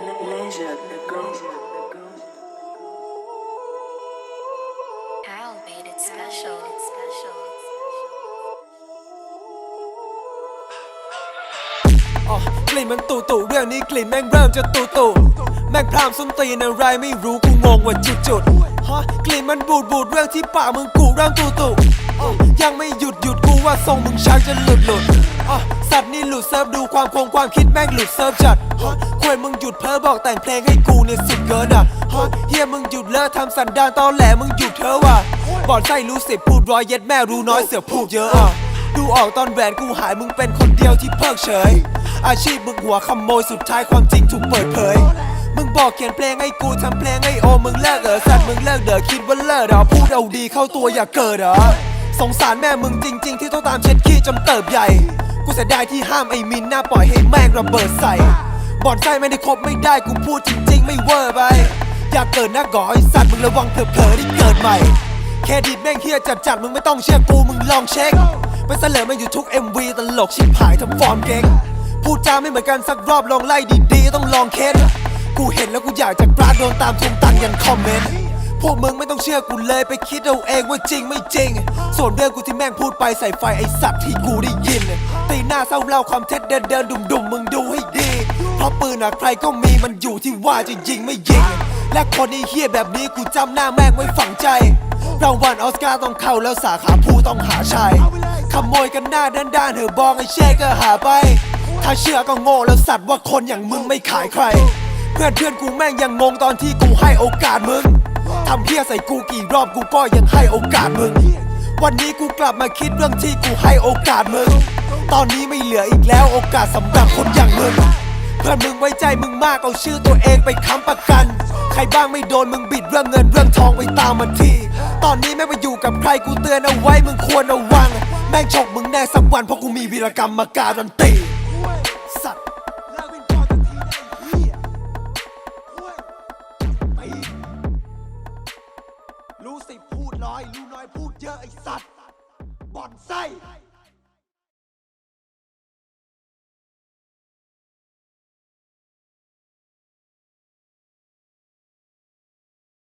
Leisure. Carol made it special. Special. อ๋อกลิ่นมันตุตุเรื่องนี้กลิ่นแม่งเริ่มจะตุตุแม่งพรามส้นตีนอะไรไม่รู้กูงงว่าจุดจุดฮะกลิ่นมันบูดบูดเรื่องที่ปากมึงกูเริ่มตุตุอ๋อยังไม่หยุดหยุดกูว่าทรงมึงชักจะหลุดหลุดสัตว์นี่หลุดเซิร์ฟดูความคงความคิดแม่งหลุดเซิร์ฟจัด ฮะควรมึงหยุดเพ้อบอกแต่งเพลงให้กูเนี่ยสุดเกินอะเฮียมึงหยุดเลิกทำสันดานตอแหลมึงหยุดเถอะว่ะบอดไส้รู้สิบพูดร้อยเย็ดแม่รู้น้อยเสือพูดเยอะอะดูออกตอนแหวนกูหายมึงเป็นคนเดียวที่เพิกเฉย อาชีพมึงหัวขโมยสุดท้ายความจริงถูกเปิดเผย มึงบอกเขียนเพลงให้กูทำเพลงให้โอมึงเลิกเออสัตว์มึงเลิกเด้อคิดว่าเลิกเหรอพูดเอาดีเข้าตัวอย่าเกิดเหรอสงสารแม่มึงจริง ๆ ที่ต้องตามเช็ดขี้จนเติบใหญ่ กูเสียดายที่ห้ามไอ้มินหน้าปล่อยให้แม่งระเบิดใส่ บอดไส้ไม่ได้คบไม่ได้กูพูดจริง ๆ ไม่เวอร์ไป อยากเกิดน้าก่อไอ้สัตว์มึงระวังเผลอๆที่เกิดใหม่เครดิตแม่งเฮียจัดจัดมึงไม่ต้องเชื่อกูมึงลองเช็คไปเสลอม่อยู่ทุก MV ตลกชิบหายทำฟอร์มเก่งพูดจาไม่เหมือนกันสักรอบลองไล่ดีๆต้องลองเค้นกูเห็นแล้วกูอยากจะกราดโดนตามทวงตังยันคอมเมนต์พวกมึงไม่ต้องเชื่อกูเลยไปคิดเอาเองว่าจริงไม่จริง ส่วนเรื่องกูที่แม่งพูดไปใส่ไฟไอสัตว์ที่กูได้ยินตีหน้าเศร้าเล่าความเท็จเดินเดินดุมดุมมึงดูใราะปืนอะใครก็มีมันอยู่ที่ว่าจะยิงไม่ยิง และคนไอ้เฮียแบบนี้กูจำหน้าแม่งไว้ฝังใจ รางวัลออสการ์ต้องเข้าแล้วสาขาผู้ต้องหาชายขโมยกันหน้าด้านด้านๆเถอบองไอ้เช่ก็หาไป ถ้าเชื่อก็โง่แล้วสัตว์ว่าคนอย่างมึงไม่ขายใคร เพื่อนเพื่อนกูแม่งยังงงตอนที่กูให้โอกาสมึงทำเพี้ยใส่กูกี่รอบกูก็ยังให้โอกาสมึง วันนี้กูกลับมาคิดเรื่องที่กูให้โอกาสมึง ตอนนี้ไม่เหลืออีกแล้วโอกาสสำหรับคนอย่างมึง เพื่อนมึงไว้ใจมึงมากเอาชื่อตัวเองไปค้ำประกัน ใครบ้างไม่โดนมึงบิดเรื่องเงินเรื่องทองไปตามมันทีตอนนี้แม่ไปอยู่กับใครกูเตือนเอาไว้มึงควรระวัง แม่งฉกมึงแน่สักวันเพราะกูมีวีรกรรมมาการันตีสัตว์รู้สิพูดน้อย รู้น้อยพูดเยอะไอสัตว์บ่อนไส้